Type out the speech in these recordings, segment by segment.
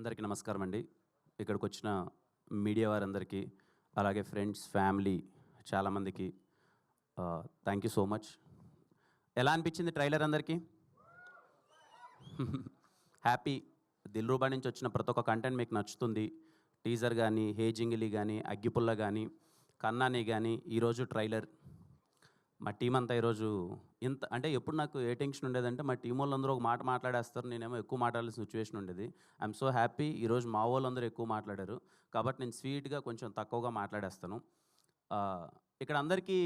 అందరికీ నమస్కారం అండి. ఇక్కడికి వచ్చిన మీడియా వారందరికీ అలాగే ఫ్రెండ్స్ ఫ్యామిలీ చాలామందికి థ్యాంక్ యూ సో మచ్ ఎలా అనిపించింది ట్రైలర్ అందరికీ? హ్యాపీ దిల్ రూబా నుంచి వచ్చిన ప్రతి ఒక్క కంటెంట్ మీకు నచ్చుతుంది. టీజర్ కానీ హేజింగిలి కానీ అగ్గిపుల్ల కానీ కన్నాని కానీ ఈరోజు ట్రైలర్ మా టీం అంతా ఈరోజు ఇంత అంటే ఎప్పుడు నాకు ఏ టెన్షన్ ఉండేదంటే మా టీం వాళ్ళందరూ ఒక మాట మాట్లాడేస్తారు నేనేమో ఎక్కువ మాట్లాడాల్సిన సిచ్యువేషన్ ఉండేది. ఐఎమ్ సో హ్యాపీ ఈరోజు మా వాళ్ళందరూ ఎక్కువ మాట్లాడారు. కాబట్టి నేను స్వీట్గా కొంచెం తక్కువగా మాట్లాడేస్తాను. ఇక్కడ అందరికీ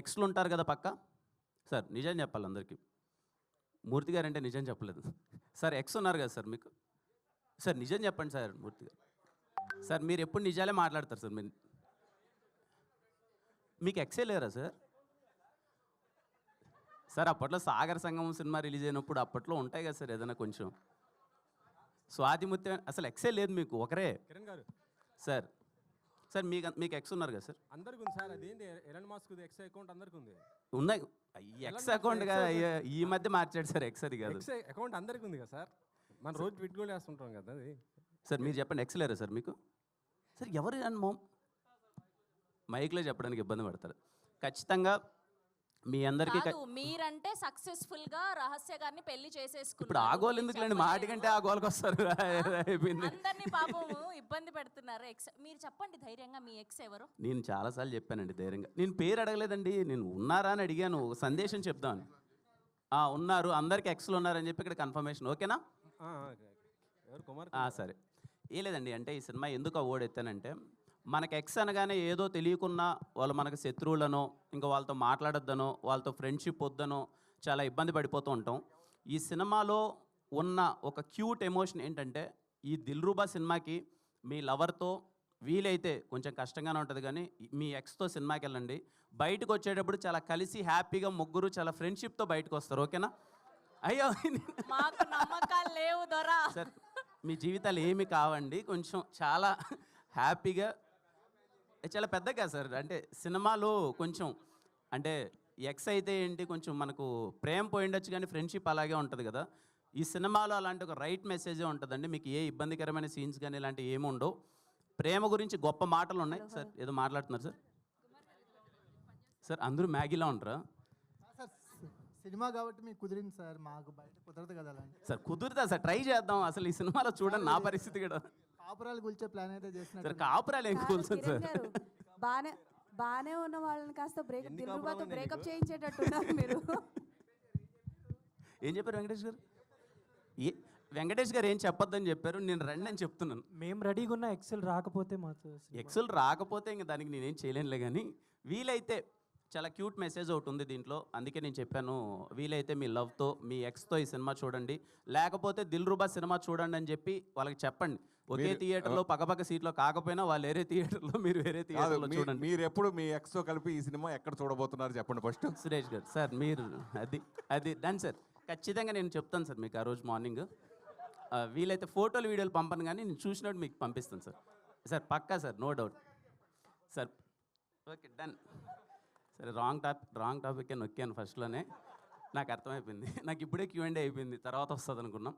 ఎక్స్లు ఉంటారు కదా పక్క? సార్ నిజం చెప్పాలి అందరికీ. మూర్తి గారు అంటే నిజం చెప్పలేదు. సార్ ఎక్స్ ఉన్నారు కదా సార్ మీకు? సార్ నిజం చెప్పండి సార్ మూర్తి గారు. సార్ మీరు ఎప్పుడు నిజాలే మాట్లాడతారు సార్ మీరు. మీకు ఎక్సే లేరా సార్? సార్ అప్పట్లో సాగర్ సంగమం సినిమా రిలీజ్ అయినప్పుడు అప్పట్లో ఉంటాయి కదా సార్ ఏదైనా కొంచెం. స్వాతి ముత్యం అసలు ఎక్సే లేదు మీకు ఒకరే. కిరణ్ గారు. సార్ సార్ మీకు మీకు ఎక్స్ ఉన్నారు కదా సార్. అందరికి ఉంది సార్ అదేంటి ఎలన్ మాస్క్ ఎక్స్ అకౌంట్ అందరికి ఉంది. ఉన్నాయి. ఎక్స్ అకౌంట్ కదా ఈ మధ్య మార్చాడు సార్ ఎక్స్ అది కాదు. ఎక్స్ అకౌంట్ అందరికి ఉంది కదా సార్. మన రోజు కూడా వేస్తుంటాం కదా అది. సార్ మీరు చెప్పండి ఎక్స్ లేరా సార్ మీకు? సార్ ఎవరు అని మోమ్ మైక్లో చెప్పడానికి ఇబ్బంది పడతారు. ఖచ్చితంగా మీ అందరికీ క- కాదు మీరంటే సక్సెస్ఫుల్గా రహస్య గారిని పెళ్ళి ఇప్పుడు చేసేసుకున్నారు ఆ గోల్ ఎందుకులేండి మాటి కంటే ఆ గోల్కి వస్తారు. అయిపోయింది. అందరినీ పాపము ఇబ్బంది పెడుతున్నారు. ఎక్స్ మీరు చెప్పండి ధైర్యంగా మీ ఎక్స్ ఎవరు? నేను చాలాసార్లు చెప్పానండి ధైర్యంగా. నేను పేరు అడగలేదండి. నేను ఉన్నారా అని అడిగాను. ఒక సందేశం చెప్దామని. ఆ, ఉన్నారు. అందరికి ఎక్స్లు ఉన్నారని చెప్పి ఇక్కడ కన్ఫర్మేషన్ ఓకేనా? ఆ, ఆ, ఓకే, ఓకే. ఎవరు కుమార్ ఆ, సరే. ఏ లేదండి అంటే ఈ సినిమా ఎందుకు అవార్డు ఎత్తానంటే మనకి ఎక్స్ అనగానే ఏదో తెలియకున్నా వాళ్ళు మనకు శత్రువులనో ఇంకా వాళ్ళతో మాట్లాడొద్దనో వాళ్ళతో ఫ్రెండ్షిప్ వద్దనో చాలా ఇబ్బంది పడిపోతూ ఉంటాం. ఈ సినిమాలో ఉన్న ఒక క్యూట్ ఎమోషన్ ఏంటంటే ఈ దిల్రూబా సినిమాకి మీ లవర్తో వీలైతే కొంచెం కష్టంగానే ఉంటుంది కానీ మీ ఎక్స్తో సినిమాకి వెళ్ళండి. బయటకు వచ్చేటప్పుడు చాలా కలిసి హ్యాపీగా ముగ్గురు చాలా ఫ్రెండ్షిప్తో బయటకు వస్తారు ఓకేనా? అయ్యో! మాకు నమ్మకాలు లేవు దొరా. సార్ మీ జీవితాలు ఏమి కావండి. కొంచెం చాలా హ్యాపీగా చాలా పెద్దగా సార్. అంటే సినిమాలో కొంచెం అంటే ఎక్స్ అయితే ఏంటి కొంచెం మనకు ప్రేమ పోయిండొచ్చు కానీ ఫ్రెండ్షిప్ అలాగే ఉంటుంది కదా. ఈ సినిమాలో అలాంటి ఒక రైట్ మెసేజే ఉంటుందండి. మీకు ఏ ఇబ్బందికరమైన సీన్స్ కానీ ఇలాంటివి ఏమి ఉండవు. ప్రేమ గురించి గొప్ప మాటలు ఉన్నాయి. సార్ ఏదో మాట్లాడుతున్నారు సార్? సార్ అందరూ మ్యాగీలా ఉంటారా సినిమా కాబట్టి మీకు కుదిరింది సార్. మాకు బయట కుదరదు కదా సార్ కుదురుతా సార్. ట్రై చేద్దాం. అసలు ఈ సినిమాలో చూడండి నా పరిస్థితి కూడా. కాపురాలు కూల్చే ప్లాన్ అయితే సార్ చేస్తున్నారు కాపురాలు ఏం కిరణ్ సార్? బానే బానే ఉన్న వాళ్ళని కాస్త బ్రేకప్ ఎన్ని దిల్రుబాతో బ్రేకప్? చేయించేటట్టున్నారు మీరు. ఏం చెప్పారు వెంకటేష్ గారు? ఏ వెంకటేష్ గారు ఏం చెప్పొద్దని చెప్పారు నేను రండి అని చెప్తున్నాను. మేము రెడీగా ఉన్న ఎక్సెల్ రాకపోతే మాతో ఎక్సెల్ రాకపోతే ఇంక దానికి నేనేం చేయలేనులే కానీ వీలైతే చాలా క్యూట్ మెసేజ్ ఒకటి ఉంది దీంట్లో. అందుకే నేను చెప్పాను వీలైతే మీ లవ్తో మీ ఎక్స్తో ఈ సినిమా చూడండి. లేకపోతే దిల్ రూబా సినిమా చూడండి అని చెప్పి వాళ్ళకి చెప్పండి. ఒకే థియేటర్లో పక్కపక్క సీట్లో కాకపోయినా వాళ్ళు వేరే థియేటర్లో మీరు వేరే థియేటర్లో చూడండి. మీరు ఎప్పుడు మీ ex తో కలిపి ఈ సినిమా ఎక్కడ చూడబోతున్నారు చెప్పండి ఫస్ట్. సురేష్ గారు సార్ మీరు అది అది డన్ సార్. ఖచ్చితంగా నేను చెప్తాను సార్ మీకు ఆ రోజు మార్నింగ్. వీలైతే ఫోటోలు వీడియోలు పంపను కానీ నేను చూసినట్టు మీకు పంపిస్తాను సార్. సార్ పక్కా sir no doubt. Sir okay done సరే రాంగ్ టాప్ రాంగ్ టాపిక్ నొక్కాను ఫస్ట్లోనే. నాకు అర్థమైపోయింది. నాకు ఇప్పుడే క్యూ అండ్ అయిపోయింది. తర్వాత వస్తుంది అనుకున్నాం.